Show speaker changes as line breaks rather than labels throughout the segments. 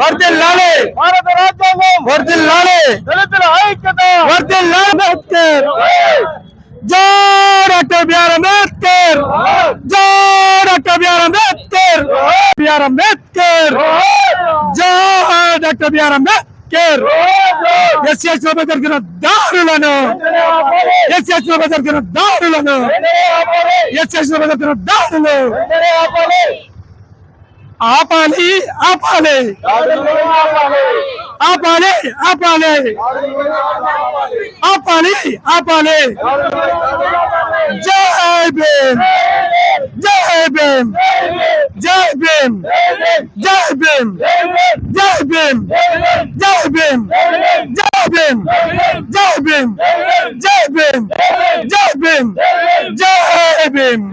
వర్దిల్లాలి
భారత రాజ్యాంగం
వర్దిల్లాలి
దళితుల ఐక్యత
వర్దిల్లాలి అంబేద్కర్ జై డాక్టర్ బిఆర్ అంబేద్కర్ జై doctor BR Ambedkar BR Ambedkar జై డాక్టర్ బిఆర్ అంబేద్కర్ ఎస్ఎస్లో జరిగిన దారులను ఎస్ఎస్లో జరిగిన దారులను ఎస్ఎస్లో జరిగిన దారులు ఆపాలి ఆపాలి ఆపాలి ఆపాలి ఆపాలి ఆపాలి జై భీమ్ జై భీమ్ జై భీమ్ జై భీమ్ జై భీమ్ జై భీమ్ జై భీమ్ జై భీమ్ జై భీమ్ జై భీమ్ జై భీమ్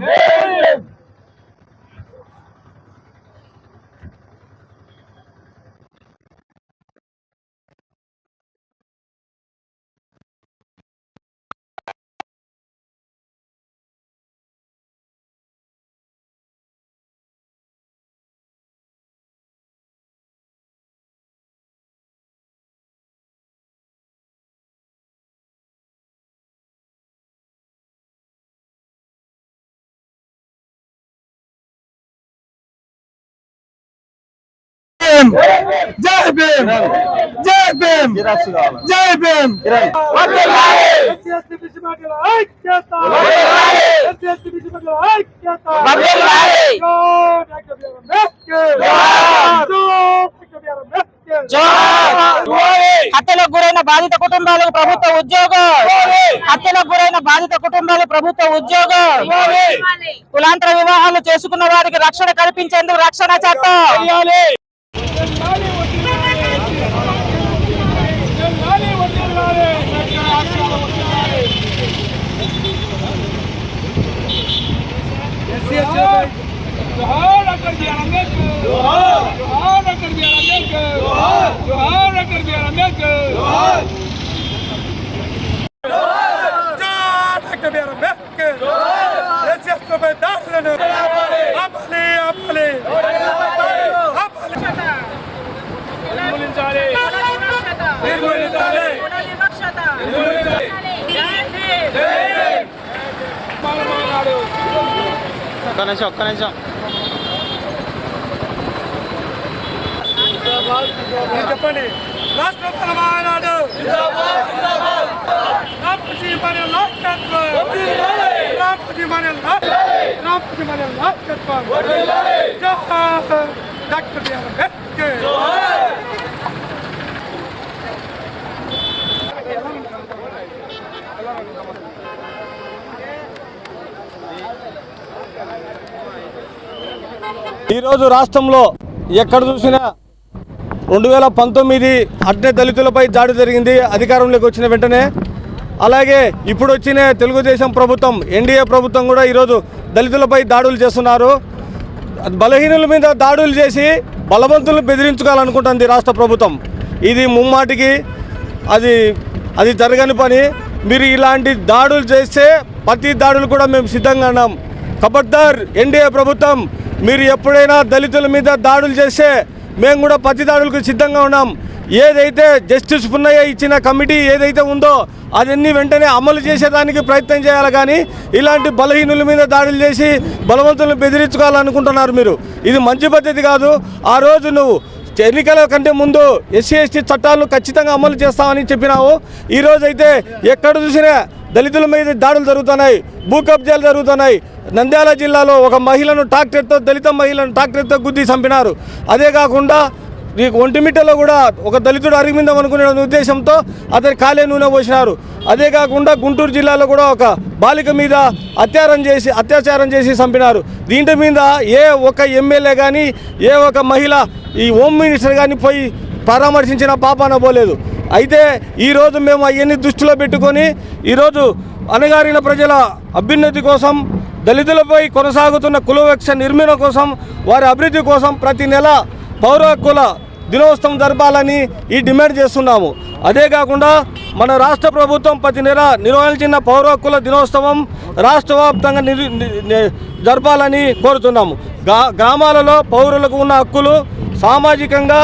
భీమ్ జై భీమ్ జై భీమ్ జై భీమ్
హత్యలకు గురైన బాధిత కుటుంబాలకు ప్రభుత్వ ఉద్యోగం. హత్యలకు గురైన బాధిత కుటుంబాలకు ప్రభుత్వ ఉద్యోగం. కులాంతర వివాహాలు చేసుకున్న వారికి రక్షణ కల్పించేందుకు రక్షణ చట్టం.
डॉक्टर बी आर अम्बेडकर जोहार जोहार डॉक्टर बी आर अम्बेडकर जोहार जोहार डॉक्टर बी आर अम्बेडकर जोहार
డాక్టర్ బిఆర్ అంబేద్కర్ ఎస్ఎస్ లో దారులను ఆపాలి ఆపాలి
నిర్మూలించాలి
నిర్మూలించాలి
పాల్గొన్నాడు
ఒక్క నిమిషం ఒక్క నిమిషం
మీరు చెప్పండి రాష్ట్ర పరమానాడు రామజీ మన నాయకత్వం. మన రామజీ మన నాయకత్వం. Doctor BR Ambedkar.
ఈరోజు రాష్ట్రంలో ఎక్కడ చూసినా రెండు వేల పంతొమ్మిది అట్నే దళితులపై దాడి జరిగింది అధికారంలోకి వచ్చిన వెంటనే. అలాగే ఇప్పుడు వచ్చిన తెలుగుదేశం ప్రభుత్వం ఎన్డీఏ ప్రభుత్వం కూడా ఈరోజు దళితులపై దాడులు చేస్తున్నారు. బలహీనుల మీద దాడులు చేసి బలవంతులను బెదిరించుకోవాలనుకుంటుంది రాష్ట్ర ప్రభుత్వం. ఇది ముమ్మాటికి అది అది జరగని పని. మీరు ఇలాంటి దాడులు చేస్తే ప్రతి దాడులు కూడా మేము సిద్ధంగా ఉన్నాం. కబడ్దార్ ఎన్డీఏ ప్రభుత్వం మీరు ఎప్పుడైనా దళితుల మీద దాడులు చేస్తే మేము కూడా ప్రతి దాడులకు సిద్ధంగా ఉన్నాం. ఏదైతే జస్టిస్ పున్నయ్య ఇచ్చిన కమిటీ ఏదైతే ఉందో అదన్నీ వెంటనే అమలు చేసేదానికి ప్రయత్నం చేయాలి కానీ ఇలాంటి బలహీనుల మీద దాడులు చేసి బలవంతులను బెదిరించుకోవాలనుకుంటున్నారు మీరు. ఇది మంచి పద్ధతి కాదు. ఆ రోజు నువ్వు ఎన్నికల కంటే ముందు ఎస్సీ ఎస్టీ చట్టాలను ఖచ్చితంగా అమలు చేస్తామని చెప్పినావు. ఈ అయితే ఎక్కడ చూసినా దళితుల మీద దాడులు జరుగుతున్నాయి భూ కబ్జాలు జరుగుతున్నాయి. నంద్యాల జిల్లాలో ఒక మహిళను ట్రాక్టర్తో దళిత మహిళను ట్రాక్టర్తో గుద్ది చంపినారు. అదే కాకుండా ఈ ఒంటిమిట్టలో కూడా ఒక దళితుడు అరిగిందాం అనుకునే ఉద్దేశంతో అతని కాలే నూనె పోసినారు. అదే కాకుండా గుంటూరు జిల్లాలో కూడా ఒక బాలిక మీద అత్యాచారం చేసి అత్యాచారం చేసి చంపినారు. దీంట్ మీద ఏ ఒక ఎమ్మెల్యే కానీ ఏ ఒక మహిళ ఈ హోమ్ మినిస్టర్ కానీ పోయి పరామర్శించిన పాపాన పోలేదు. అయితే ఈరోజు మేము అవన్నీ దృష్టిలో పెట్టుకొని ఈరోజు అణగారిన ప్రజల అభ్యున్నతి కోసం దళితులపై కొనసాగుతున్న కులవక్ష నిర్మూలన కోసం వారి అభివృద్ధి కోసం ప్రతి నెల పౌర హక్కుల దినోత్సవం జరపాలని ఈ డిమాండ్ చేస్తున్నాము. అదే కాకుండా మన రాష్ట్ర ప్రభుత్వం ప్రతి నెల నిర్వహించిన పౌర హక్కుల దినోత్సవం రాష్ట్ర వ్యాప్తంగా జరపాలని కోరుతున్నాము. గ్రామాలలో పౌరులకు ఉన్న హక్కులు సామాజికంగా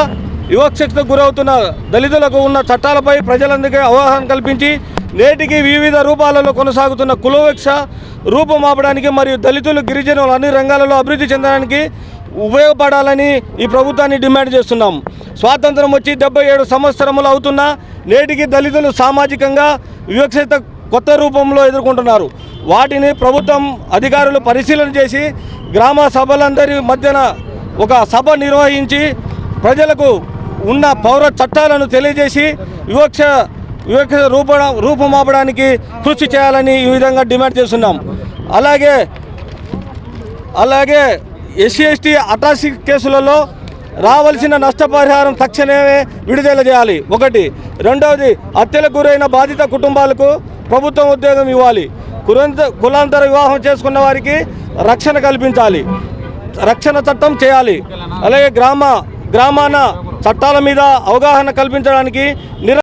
వివక్షతకు గురవుతున్న దళితులకు ఉన్న చట్టాలపై ప్రజలందరికీ అవగాహన కల్పించి నేటికి వివిధ రూపాలలో కొనసాగుతున్న కులవివక్ష రూపుమాపడానికి మరియు దళితులు గిరిజనులు అన్ని రంగాలలో అభివృద్ధి చెందడానికి ఉపయోగపడాలని ఈ ప్రభుత్వాన్ని డిమాండ్ చేస్తున్నాం. స్వాతంత్రం వచ్చి డెబ్బై ఏడు సంవత్సరములు అవుతున్నా నేటికి దళితులు సామాజికంగా వివక్షత కొత్త రూపంలో ఎదుర్కొంటున్నారు. వాటిని ప్రభుత్వం అధికారులు పరిశీలన చేసి గ్రామ సభలందరి మధ్యన ఒక సభ నిర్వహించి ప్రజలకు ఉన్న పౌర చట్టాలను తెలియజేసి వివక్ష వివక్ష రూప రూపుమాపడానికి కృషి చేయాలని ఈ విధంగా డిమాండ్ చేస్తున్నాం. అలాగే అలాగే ఎస్సీ ఎస్టీ అటాసి కేసులలో రావాల్సిన నష్టపరిహారం తక్షణమే విడుదల చేయాలి. ఒకటి. రెండవది హత్యలకు గురైన బాధిత కుటుంబాలకు ప్రభుత్వం ఉద్యోగం ఇవ్వాలి. కులంత కులాంతర వివాహం చేసుకున్న వారికి రక్షణ కల్పించాలి. రక్షణ చట్టం చేయాలి. అలాగే గ్రామ గ్రామాన చట్టాల మీద అవగాహన కల్పించడానికి నిర